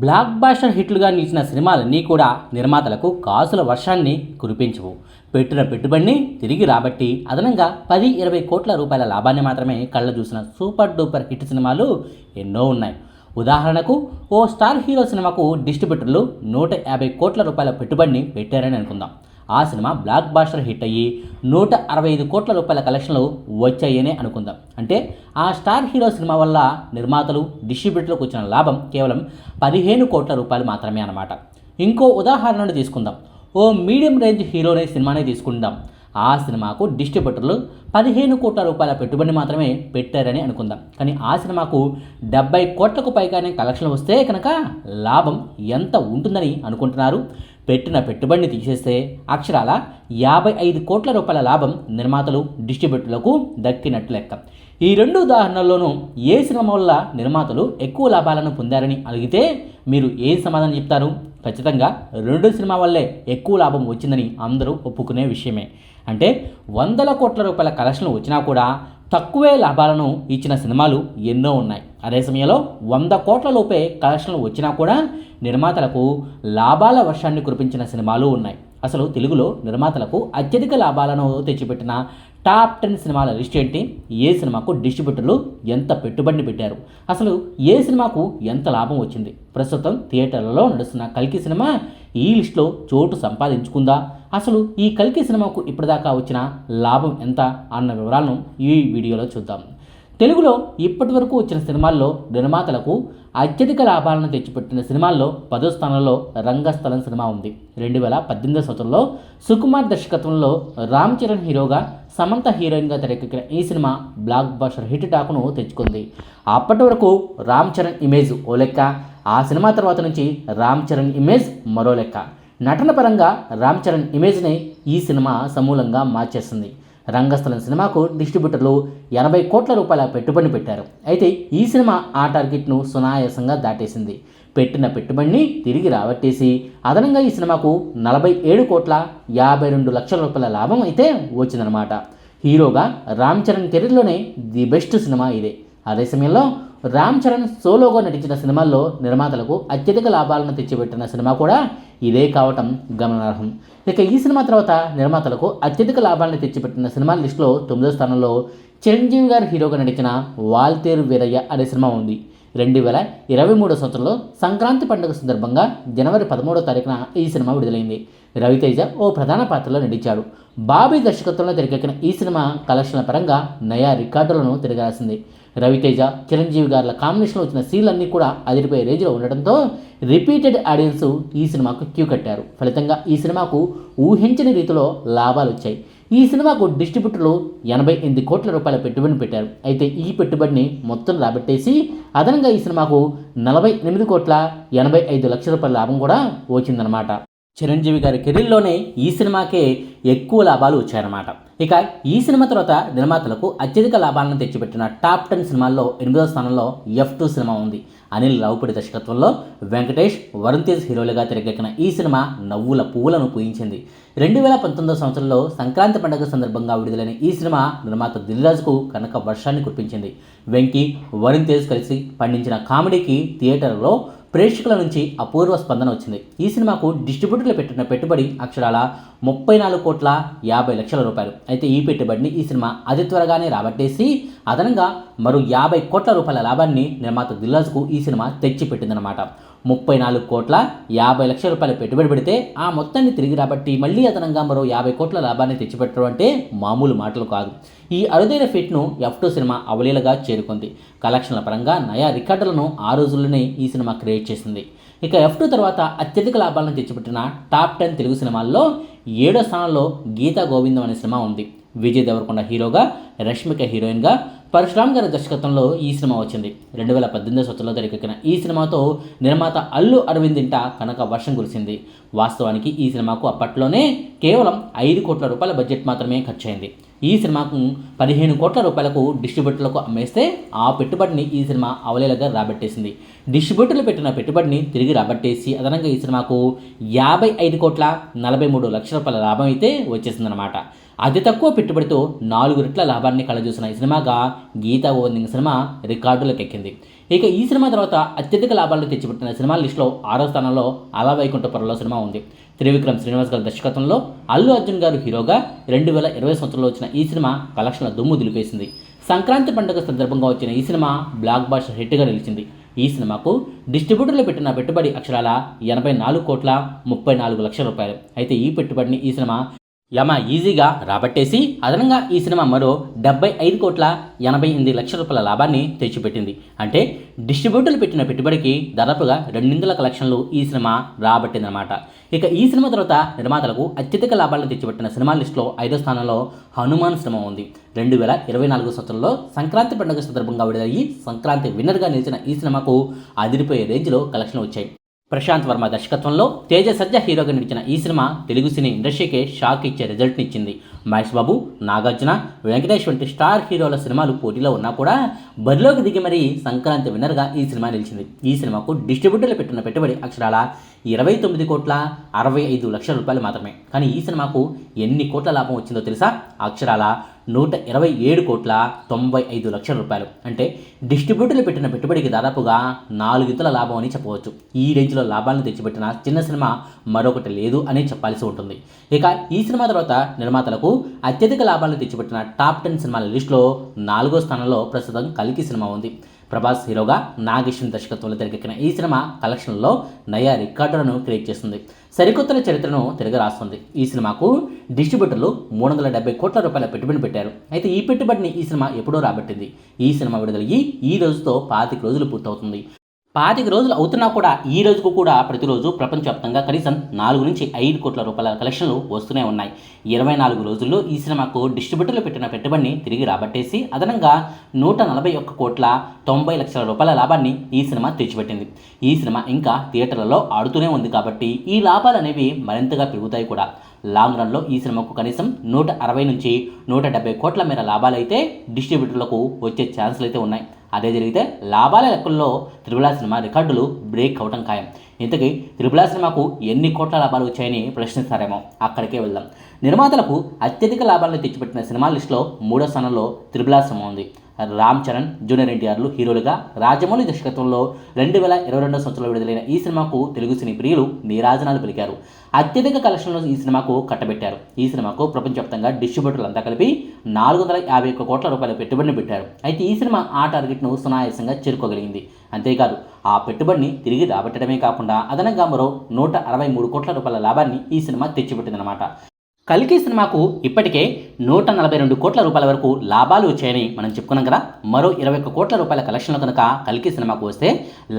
Black buster హిట్లుగా నిలిచిన సినిమాలన్నీ కూడా నిర్మాతలకు కాసుల వర్షాన్ని కురిపించవు. పెట్టిన పెట్టుబడిని తిరిగి రాబట్టి అదనంగా పది ఇరవై కోట్ల రూపాయల లాభాన్ని మాత్రమే కళ్ళ చూసిన సూపర్ డూపర్ హిట్ సినిమాలు ఎన్నో ఉన్నాయి. ఉదాహరణకు ఓ స్టార్ హీరో సినిమాకు డిస్ట్రిబ్యూటర్లు నూట యాభై కోట్ల రూపాయల పెట్టుబడిని పెట్టారని అనుకుందాం. ఆ సినిమా బ్లాక్ బాస్టర్ హిట్ అయ్యి నూట అరవై ఐదు కోట్ల రూపాయల కలెక్షన్లు వచ్చాయనే అనుకుందాం. అంటే ఆ స్టార్ హీరో సినిమా వల్ల నిర్మాతలు డిస్ట్రిబ్యూటర్లకు వచ్చిన లాభం కేవలం పదిహేను కోట్ల రూపాయలు మాత్రమే అన్నమాట. ఇంకో ఉదాహరణను తీసుకుందాం. ఓ మీడియం రేంజ్ హీరోనే సినిమానే తీసుకుందాం. ఆ సినిమాకు డిస్ట్రిబ్యూటర్లు పదిహేను కోట్ల రూపాయల పెట్టుబడి మాత్రమే పెట్టారని అనుకుందాం. కానీ ఆ సినిమాకు డెబ్బై కోట్లకు పైగానే కలెక్షన్లు వస్తే కనుక లాభం ఎంత ఉంటుందని అనుకుంటున్నారు? పెట్టిన పెట్టుబడిని తీసేస్తే అక్షరాల యాభై ఐదు కోట్ల రూపాయల లాభం నిర్మాతలు డిస్ట్రిబ్యూటర్లకు దక్కినట్టు లెక్క. ఈ రెండు ఉదాహరణల్లోనూ ఏ సినిమా వల్ల నిర్మాతలు ఎక్కువ లాభాలను పొందారని అడిగితే మీరు ఏం సమాధానం చెప్తారు? ఖచ్చితంగా రెండు సినిమా వల్లే ఎక్కువ లాభం వచ్చిందని అందరూ ఒప్పుకునే విషయమే. అంటే వందల కోట్ల రూపాయల కలెక్షన్లు వచ్చినా కూడా తక్కువే లాభాలను ఇచ్చిన సినిమాలు ఎన్నో ఉన్నాయి. అదే సమయంలో వంద కోట్ల లోపే కలెక్షన్లు వచ్చినా కూడా నిర్మాతలకు లాభాల వర్షాన్ని కురిపించిన సినిమాలు ఉన్నాయి. అసలు తెలుగులో నిర్మాతలకు అత్యధిక లాభాలను తెచ్చిపెట్టిన టాప్ టెన్ సినిమాల లిస్ట్ ఏంటి? ఏ సినిమాకు డిస్ట్రిబ్యూటర్లు ఎంత పెట్టుబడిని పెట్టారు? అసలు ఏ సినిమాకు ఎంత లాభం వచ్చింది? ప్రస్తుతం థియేటర్లలో నడుస్తున్న కల్కి సినిమా ఈ లిస్టులో చోటు సంపాదించుకుందా? అసలు ఈ కల్కి సినిమాకు ఇప్పటిదాకా వచ్చిన లాభం ఎంత అన్న వివరాలను ఈ వీడియోలో చూద్దాం. తెలుగులో ఇప్పటి వరకు వచ్చిన సినిమాల్లో నిర్మాతలకు అత్యధిక లాభాలను తెచ్చిపెట్టిన సినిమాల్లో పదో స్థానంలో రంగస్థలం సినిమా ఉంది. రెండు వేల పద్దెనిమిదో సంవత్సరంలో సుకుమార్ దర్శకత్వంలో రామ్ చరణ్ హీరోగా సమంత హీరోయిన్గా తెరకెక్కిన ఈ సినిమా బ్లాక్ బస్టర్ హిట్ టాకును తెచ్చుకుంది. అప్పటి వరకు రామ్ చరణ్ ఇమేజ్ ఓ లెక్క ఆ సినిమా తర్వాత నుంచి రామ్ చరణ్ ఇమేజ్ మరో లెక్క. నటన పరంగా రామ్ చరణ్ ఇమేజ్ని ఈ సినిమా సమూలంగా మార్చేస్తుంది రంగస్థలం సినిమాకు డిస్ట్రిబ్యూటర్లు ఎనభై కోట్ల రూపాయల పెట్టుబడి పెట్టారు. అయితే ఈ సినిమా ఆ టార్గెట్ను సునాయాసంగా దాటేసింది. పెట్టిన పెట్టుబడిని తిరిగి రాబట్టేసి అదనంగా ఈ సినిమాకు నలభై ఏడు కోట్ల యాభై రెండు లక్షల రూపాయల లాభం అయితే వచ్చిందనమాట హీరోగా రామ్ చరణ్ కెరీర్లోనే ది బెస్ట్ సినిమా ఇదే. అదే సమయంలో రామ్ చరణ్ సోలోగా నటించిన సినిమాల్లో నిర్మాతలకు అత్యధిక లాభాలను తెచ్చిపెట్టిన సినిమా కూడా ఇదే కావటం గమనార్హం. ఇక ఈ సినిమా తర్వాత నిర్మాతలకు అత్యధిక లాభాలను తెచ్చిపెట్టిన సినిమాల లిస్టులో తొమ్మిదో స్థానంలో చిరంజీవి గారు హీరోగా నటించిన వాల్తేరు వీరయ్య అనే సినిమా ఉంది. రెండు వేల ఇరవై మూడో సంవత్సరంలో సంక్రాంతి పండుగ సందర్భంగా జనవరి పదమూడో తారీఖున ఈ సినిమా విడుదలైంది. రవితేజ ఓ ప్రధాన పాత్రలో నటించాడు. బాబీ దర్శకత్వంలో తెరకెక్కిన ఈ సినిమా కలెక్షన్ల పరంగా నయా రికార్డులను తిరగాల్సింది రవితేజ చిరంజీవి గారుల కాంబినేషన్లో వచ్చిన సీన్లన్నీ కూడా అదిరిపోయే రేంజ్లో ఉండడంతో రిపీటెడ్ ఆడియన్స్ ఈ సినిమాకు క్యూ కట్టారు. ఫలితంగా ఈ సినిమాకు ఊహించని రీతిలో లాభాలు వచ్చాయి. ఈ సినిమాకు డిస్ట్రిబ్యూటర్లు ఎనభై ఎనిమిది కోట్ల రూపాయల పెట్టుబడిని పెట్టారు. అయితే ఈ పెట్టుబడిని మొత్తం రాబట్టేసి అదనంగా ఈ సినిమాకు నలభై ఎనిమిది కోట్ల ఎనభై ఐదు లక్షల రూపాయల లాభం కూడా వచ్చిందనమాట చిరంజీవి గారి కెరీర్లోనే ఈ సినిమాకే ఎక్కువ లాభాలు వచ్చాయన్నమాట. ఇక ఈ సినిమా తర్వాత నిర్మాతలకు అత్యధిక లాభాలను తెచ్చిపెట్టిన టాప్ టెన్ సినిమాల్లో ఎనిమిదవ స్థానంలో ఎఫ్ టూ సినిమా ఉంది. అనిల్ రావుపడి దర్శకత్వంలో వెంకటేష్ వరుణ్ తేజ్ హీరోలుగా తెరకెక్కిన ఈ సినిమా నవ్వుల పువ్వులను పూయించింది. రెండు వేల పంతొమ్మిదో సంవత్సరంలో సంక్రాంతి పండుగ సందర్భంగా విడుదలైన ఈ సినిమా నిర్మాత దిల్రాజుకు కనక వర్షాన్ని కురిపించింది. వెంకీ వరుణ్ తేజ్ కలిసి పండించిన కామెడీకి థియేటర్లో ప్రేక్షకుల నుంచి అపూర్వ స్పందన వచ్చింది. ఈ సినిమాకు డిస్ట్రిబ్యూటర్లు పెట్టిన పెట్టుబడి అక్షరాల ముప్పై నాలుగు కోట్ల యాభై లక్షల రూపాయలు. అయితే ఈ పెట్టుబడిని ఈ సినిమా అతి త్వరగానే రాబట్టేసి అదనంగా మరో యాభై కోట్ల రూపాయల లాభాన్ని నిర్మాత దిల్రాజుకు ఈ సినిమా తెచ్చిపెట్టిందనమాట ముప్పై నాలుగు కోట్ల యాభై లక్షల రూపాయలు పెట్టుబడి పెడితే ఆ మొత్తాన్ని తిరిగి రాబట్టి మళ్ళీ అదనంగా మరో యాభై కోట్ల లాభాన్ని తెచ్చిపెట్టడం అంటే మామూలు మాటలు కాదు. ఈ అరుదైన ఫిట్ను ఎఫ్ టూ సినిమా అవలీలగా చేరుకుంది. కలెక్షన్ల పరంగా నయా రికార్డులను ఆ రోజుల్లోనే ఈ సినిమా క్రియేట్ చేసింది. ఇక ఎఫ్ టూ తర్వాత అత్యధిక లాభాలను తెచ్చిపెట్టిన టాప్ టెన్ తెలుగు సినిమాల్లో ఏడో స్థానంలో గీతా గోవిందం అనే సినిమా ఉంది. విజయ్ దేవరకొండ హీరోగా రష్మిక హీరోయిన్గా పరశురామ్ గారి దర్శకత్వంలో ఈ సినిమా వచ్చింది. రెండు వేల పద్దెనిమిది సంవత్సరంలో తెరకెక్కిన ఈ సినిమాతో నిర్మాత అల్లు అరవింద్ ఇంట కనుక వర్షం కురిసింది. వాస్తవానికి ఈ సినిమాకు అప్పట్లోనే కేవలం ఐదు కోట్ల రూపాయల బడ్జెట్ మాత్రమే ఖర్చయింది. ఈ సినిమాకు పదిహేను కోట్ల రూపాయలకు డిస్ట్రిబ్యూటర్లకు అమ్మేస్తే ఆ పెట్టుబడిని ఈ సినిమా అవలేలగా రాబట్టేసింది. డిస్ట్రిబ్యూటర్లు పెట్టిన పెట్టుబడిని తిరిగి రాబట్టేసి అదనంగా ఈ సినిమాకు యాభై ఐదు కోట్ల నలభై మూడు లక్షల రూపాయల లాభం అయితే వచ్చేసిందనమాట అతి తక్కువ పెట్టుబడితో నాలుగు రెట్ల లాభాన్ని కలజూసిన ఈ సినిమాగా గీతా గోవిందం సినిమా రికార్డులకు ఎక్కింది ఇక ఈ సినిమా తర్వాత అత్యధిక లాభాలు తెచ్చిపెట్టిన సినిమాల లిస్టులో ఆరో స్థానంలో అలా వైకుంఠపురంలో సినిమా ఉంది. త్రివిక్రమ్ శ్రీనివాస్ గారి దర్శకత్వంలో అల్లు అర్జున్ గారు హీరోగా రెండు వేల ఇరవై సంవత్సరంలో వచ్చిన ఈ సినిమా కలెక్షన్ల దుమ్ము దులిపేసింది. సంక్రాంతి పండుగ సందర్భంగా వచ్చిన ఈ సినిమా బ్లాక్ బాస్టర్ హిట్గా నిలిచింది. ఈ సినిమాకు డిస్ట్రిబ్యూటర్లు పెట్టిన పెట్టుబడి అక్షరాల ఎనభై నాలుగు కోట్ల ముప్పై నాలుగు లక్షల రూపాయలు. అయితే ఈ పెట్టుబడిని ఈ సినిమా యమ ఈజీగా రాబట్టేసి అదనంగా ఈ సినిమా మరో డెబ్బై ఐదు కోట్ల ఎనభై ఎనిమిది లక్షల రూపాయల లాభాన్ని తెచ్చిపెట్టింది. అంటే డిస్ట్రిబ్యూటర్లు పెట్టిన పెట్టుబడికి దాదాపుగా రెండిందల కలెక్షన్లు ఈ సినిమా రాబట్టిందనమాట. ఇక ఈ సినిమా తర్వాత నిర్మాతలకు అత్యధిక లాభాలను తెచ్చిపెట్టిన సినిమా లిస్టులో ఐదో స్థానంలో హనుమాన్ సినిమా ఉంది. రెండు వేల ఇరవై నాలుగు సంవత్సరంలో సంక్రాంతి పండుగ సందర్భంగా విడుదలయ్యి సంక్రాంతి విన్నర్గా నిలిచిన ఈ సినిమాకు అదిరిపోయే రేంజ్లో కలెక్షన్లు వచ్చాయి. ప్రశాంత్ వర్మ దర్శకత్వంలో తేజ సజ్జ హీరోగా నడిచిన ఈ సినిమా తెలుగు సినీ ఇండస్ట్రీకే షాక్ ఇచ్చే రిజల్ట్ని ఇచ్చింది. మహేష్ బాబు నాగార్జున వెంకటేష్ వంటి స్టార్ హీరోల సినిమాలు పోటీలో ఉన్నా కూడా బరిలోకి దిగి మరీ సంక్రాంతి విన్నర్గా ఈ సినిమా నిలిచింది. ఈ సినిమాకు డిస్ట్రిబ్యూటర్లు పెట్టిన పెట్టుబడి అక్షరాల ఇరవై తొమ్మిది కోట్ల అరవై ఐదు లక్షల రూపాయలు మాత్రమే. కానీ ఈ సినిమాకు ఎన్ని కోట్ల లాభం వచ్చిందో తెలుసా? అక్షరాల నూట ఇరవై ఏడు కోట్ల తొంభై ఐదు లక్షల రూపాయలు. అంటే డిస్ట్రిబ్యూటర్లు పెట్టిన పెట్టుబడికి దాదాపుగా నాలుగింతల లాభం అని చెప్పవచ్చు. ఈ రేంజ్లో లాభాలను తెచ్చిపెట్టిన చిన్న సినిమా మరొకటి లేదు అని చెప్పాల్సి ఉంటుంది. ఇక ఈ సినిమా తర్వాత నిర్మాతలకు అత్యధిక లాభాలను తెచ్చిపెట్టిన టాప్ టెన్ సినిమాల లిస్టులో నాలుగో స్థానంలో ప్రస్తుతం కల్కి సినిమా ఉంది. ప్రభాస్ హీరోగా నాగేశ్వన్ దర్శకత్వంలో తెరకెక్కిన ఈ సినిమా కలెక్షన్లో నయా రికార్డులను క్రియేట్ చేస్తుంది. సరికొత్తల చరిత్రను తిరగ రాస్తుంది. ఈ సినిమాకు డిస్ట్రిబ్యూటర్లు మూడు వందల డెబ్బై కోట్ల రూపాయల పెట్టుబడి పెట్టారు. అయితే ఈ పెట్టుబడిని ఈ సినిమా ఎప్పుడో రాబట్టింది. ఈ సినిమా విడుదలయ్యి ఈ రోజుతో పాతిక రోజులు పూర్తవుతుంది. పాతిక రోజులు అవుతున్నా కూడా ఈ రోజుకు కూడా ప్రతిరోజు ప్రపంచవ్యాప్తంగా కనీసం నాలుగు నుంచి ఐదు కోట్ల రూపాయల కలెక్షన్లు వస్తూనే ఉన్నాయి. ఇరవై నాలుగు రోజుల్లో ఈ సినిమాకు డిస్ట్రిబ్యూటర్లు పెట్టిన పెట్టుబడిని తిరిగి రాబట్టేసి అదనంగా నూట నలభై ఒక్క కోట్ల తొంభై లక్షల రూపాయల లాభాన్ని ఈ సినిమా తెచ్చిపెట్టింది. ఈ సినిమా ఇంకా థియేటర్లలో ఆడుతూనే ఉంది కాబట్టి ఈ లాభాలు అనేవి మరింతగా పెరుగుతాయి కూడా. లాంగ్ రన్లో ఈ సినిమాకు కనీసం నూట అరవై నుంచి నూట డెబ్బై కోట్ల మేర లాభాలు అయితే డిస్ట్రిబ్యూటర్లకు వచ్చే ఛాన్సులు అయితే ఉన్నాయి. అదే జరిగితే లాభాల లెక్కల్లో త్రిబులా సినిమా రికార్డులు బ్రేక్ అవటం ఖాయం. ఇంతకీ త్రిబులా సినిమాకు ఎన్ని కోట్ల లాభాలు వచ్చాయని ప్రశ్నిస్తారేమో. అక్కడికే వెళ్దాం. నిర్మాతలకు అత్యధిక లాభాలను తెచ్చిపెట్టిన సినిమా లిస్టులో మూడో స్థానంలో త్రిబులా సినిమా ఉంది. రామ్ చరణ్ జూనియర్ ఎన్టీఆర్లు హీరోలుగా రాజమౌళి దర్శకత్వంలో రెండు వేల ఇరవై రెండవ సంవత్సరంలో విడుదలైన ఈ సినిమాకు తెలుగు సినీ ప్రియులు నీరాజనాలు పలికారు. అత్యధిక కలెక్షన్లు ఈ సినిమాకు కట్టబెట్టారు. ఈ సినిమాకు ప్రపంచవ్యాప్తంగా డిస్ట్రిబ్యూటర్లు అంతా కలిపి నాలుగు వందల యాభై ఒక్క కోట్ల రూపాయల పెట్టుబడిని పెట్టారు. అయితే ఈ సినిమా ఆ టార్గెట్ను సునాయాసంగా చేరుకోగలిగింది. అంతేకాదు ఆ పెట్టుబడిని తిరిగి రాబట్టడమే కాకుండా అదనంగా మరో నూట అరవై మూడు కోట్ల రూపాయల లాభాన్ని ఈ సినిమా తెచ్చిపెట్టిందన్నమాట. కల్కి సినిమాకు ఇప్పటికే నూట నలభై రెండు కోట్ల రూపాయల వరకు లాభాలు వచ్చాయని మనం చెప్పుకున్నాం కదా. మరో ఇరవై ఒక్క కోట్ల రూపాయల కలెక్షన్లు కనుక కల్కి సినిమాకు వస్తే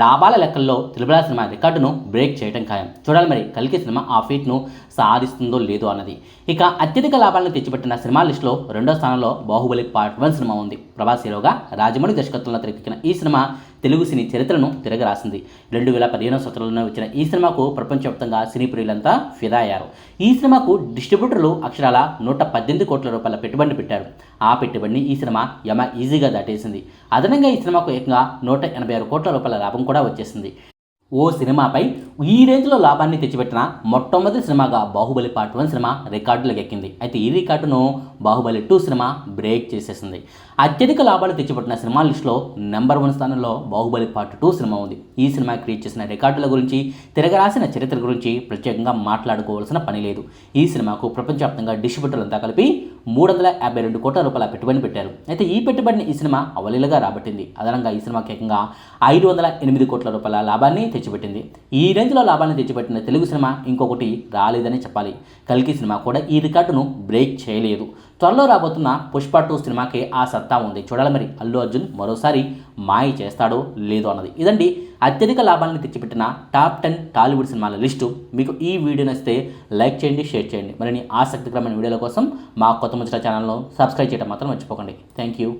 లాభాల లెక్కల్లో త్రిపుల సినిమా రికార్డును బ్రేక్ చేయడం ఖాయం. చూడాలి మరి కల్కి సినిమా ఆ ఫీట్ను సాధిస్తుందో లేదో అన్నది. ఇక అత్యధిక లాభాలను తెచ్చిపెట్టిన సినిమా లిస్టులో రెండో స్థానంలో బాహుబలి పార్ట్ వన్ సినిమా ఉంది. ప్రభాస్ హీరోగా రాజమౌళి దర్శకత్వంలో తెరకెక్కిన ఈ సినిమా తెలుగు సినీ చరిత్రను తిరగరాసింది. రెండు వేల పదిహేనవ సంవత్సరంలో వచ్చిన ఈ సినిమాకు ప్రపంచవ్యాప్తంగా సినీ ప్రియులంతా ఫిదా అయ్యారు. ఈ సినిమాకు డిస్ట్రిబ్యూటర్లు అక్షరాల నూట పద్దెనిమిది కోట్ల రూపాయల పెట్టుబడిని పెట్టారు. ఆ పెట్టుబడిని ఈ సినిమా యమ ఈజీగా దాటేసింది. అదనంగా ఈ సినిమాకు ఏకంగా నూట ఎనభై ఆరు కోట్ల రూపాయల లాభం కూడా వచ్చేసింది. ఓ సినిమాపై ఈ రేంజ్లో లాభాన్ని తెచ్చిపెట్టిన మొట్టమొదటి సినిమాగా బాహుబలి పార్ట్ వన్ సినిమా రికార్డులకు ఎక్కింది. అయితే ఈ రికార్డును బాహుబలి టూ సినిమా బ్రేక్ చేసేసింది. అత్యధిక లాభాలు తెచ్చిపెట్టిన సినిమా లిస్టులో నెంబర్ వన్ స్థానంలో బాహుబలి పార్ట్ టూ సినిమా ఉంది. ఈ సినిమా క్రియేట్ చేసిన రికార్డుల గురించి తిరగరాసిన చరిత్ర గురించి ప్రత్యేకంగా మాట్లాడుకోవాల్సిన పని లేదు. ఈ సినిమాకు ప్రపంచవ్యాప్తంగా డిస్ట్రిబ్యూటర్లంతా కలిపి మూడు వందల యాభై రెండు కోట్ల రూపాయల పెట్టుబడి పెట్టారు. అయితే ఈ పెట్టుబడిని ఈ సినిమా అవలీలగా రాబట్టింది. అదనంగా ఈ సినిమాకి ఏకంగా ఐదు వందల ఎనిమిది కోట్ల రూపాయల లాభాన్ని తెచ్చి తెచ్చిపెట్టింది. ఈ రేంజ్లో లాభాన్ని తెచ్చిపెట్టిన తెలుగు సినిమా ఇంకొకటి రాలేదని చెప్పాలి. కల్కి సినిమా కూడా ఈ రికార్డును బ్రేక్ చేయలేదు. త్వరలో రాబోతున్న పుష్ప టూ సినిమాకి ఆ సత్తా ఉంది. చూడాలి మరి. అల్లు అర్జున్ మరోసారి మాయ చేస్తాడో లేదో అన్నది. ఇదండి అత్యధిక లాభాలను తెచ్చిపెట్టిన టాప్ టెన్ టాలీవుడ్ సినిమాల లిస్టు. మీకు ఈ వీడియో నచ్చితే లైక్ చేయండి షేర్ చేయండి. మరిన్ని ఆసక్తికరమైన వీడియోల కోసం మా కొత్త ముచ్చట ఛానల్ను సబ్స్క్రైబ్ చేయడం మాత్రం మర్చిపోకండి. Thank you.